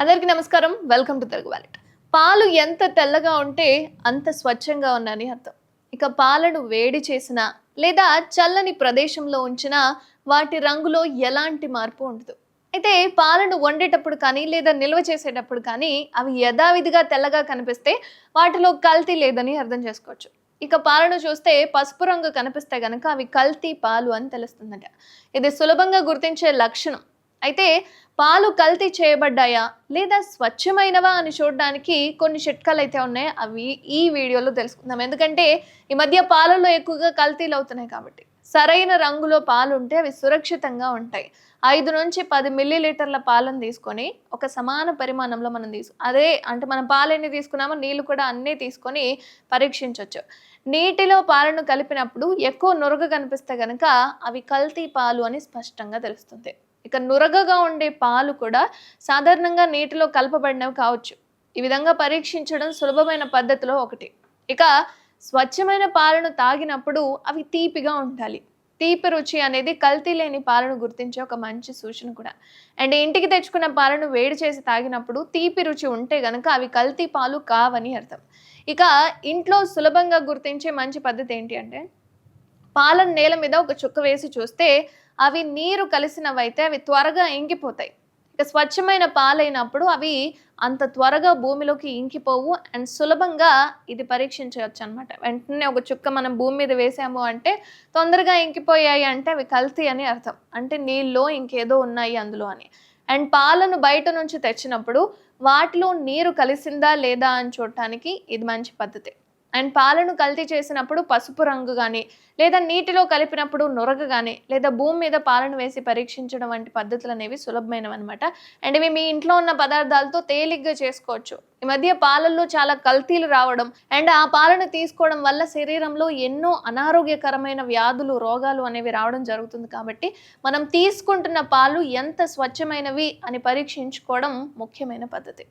అందరికీ నమస్కారం. Welcome to Telugu wallet పాలు ఎంత తెల్లగా ఉంటే అంత స్వచ్ఛంగా ఉన్నాయని అర్థం. ఇక పాలను వేడి చేసిన లేదా చల్లని ప్రదేశంలో ఉంచినా వాటి రంగులో ఎలాంటి మార్పు ఉండదు. అయితే పాలను వండేటప్పుడు కానీ లేదా నిల్వ చేసేటప్పుడు కానీ అవి యథావిధిగా తెల్లగా కనిపిస్తే వాటిలో కల్తీ లేదని అర్థం చేసుకోవచ్చు. ఇక పాలను చూస్తే పసుపు రంగు కనిపిస్తే గనక అవి కల్తీ పాలు అని తెలుస్తుందట. ఇది సులభంగా గుర్తించే లక్షణం. అయితే పాలు కల్తీ చేయబడ్డాయా లేదా స్వచ్ఛమైనవా అని చూడడానికి కొన్ని చిట్కాలు అయితే ఉన్నాయి. అవి ఈ వీడియోలో తెలుసుకుందాం. ఎందుకంటే ఈ మధ్య పాలలో ఎక్కువగా కల్తీలు అవుతున్నాయి కాబట్టి. సరైన రంగులో పాలు ఉంటే అవి సురక్షితంగా ఉంటాయి. ఐదు నుంచి పది మిల్లీ లీటర్ల పాలను తీసుకొని ఒక సమాన పరిమాణంలో మనం తీసుకు అదే అంటే మనం పాలు ఎన్ని తీసుకున్నామో నీళ్ళు కూడా అన్నీ తీసుకొని పరీక్షించవచ్చు నీటిలో పాలను కలిపినప్పుడు ఎక్కువ నురగ కనిపిస్తే కనుక అవి కల్తీ పాలు అని స్పష్టంగా తెలుస్తుంది. ఇక నురగగా ఉండే పాలు కూడా సాధారణంగా నీటిలో కలపబడినవి కావచ్చు. ఈ విధంగా పరీక్షించడం సులభమైన పద్ధతిలో ఒకటి. ఇక స్వచ్ఛమైన పాలను తాగినప్పుడు అవి తీపిగా ఉండాలి. తీపి రుచి అనేది కల్తీ లేని పాలను గుర్తించే ఒక మంచి సూచన కూడా. అండ్ ఇంటికి తెచ్చుకున్న పాలను వేడి చేసి తాగినప్పుడు తీపి రుచి ఉంటే గనక అవి కల్తీ పాలు కావని అర్థం. ఇక ఇంట్లో సులభంగా గుర్తించే మంచి పద్ధతి ఏంటి అంటే పాలను నేల మీద ఒక చుక్క వేసి చూస్తే అవి నీరు కలిసినవైతే అవి త్వరగా ఇంకిపోతాయి. ఇక స్వచ్ఛమైన పాలైనప్పుడు అవి అంత త్వరగా భూమిలోకి ఇంకిపోవు అండ్ సులభంగా ఇది పరీక్షించవచ్చు అనమాట వెంటనే ఒక చుక్క మనం భూమి మీద వేసాము అంటే తొందరగా ఇంకిపోయాయి అంటే అవి కల్తీ అని అర్థం. అంటే నీళ్ళలో ఇంకేదో ఉన్నాయి అందులో అని. అండ్ పాలను బయట నుంచి తెచ్చినప్పుడు వాటిలో నీరు కలిసిందా లేదా అని చూడటానికి ఇది మంచి పద్ధతి. అండ్ పాలను కల్తీ చేసినప్పుడు పసుపు రంగు కానీ లేదా నీటిలో కలిపినప్పుడు నొరగ కానీ లేదా భూమి మీద పాలను వేసి పరీక్షించడం వంటి పద్ధతులు అనేవి సులభమైనవి అనమాట అండ్ ఇవి మీ ఇంట్లో ఉన్న పదార్థాలతో తేలిగ్గా చేసుకోవచ్చు. ఈ మధ్య పాలల్లో చాలా కల్తీలు రావడం అండ్ ఆ పాలను తీసుకోవడం వల్ల శరీరంలో ఎన్నో అనారోగ్యకరమైన వ్యాధులు రోగాలు అనేవి రావడం జరుగుతుంది కాబట్టి మనం తీసుకుంటున్న పాలు ఎంత స్వచ్ఛమైనవి అని పరీక్షించుకోవడం ముఖ్యమైన పద్ధతి.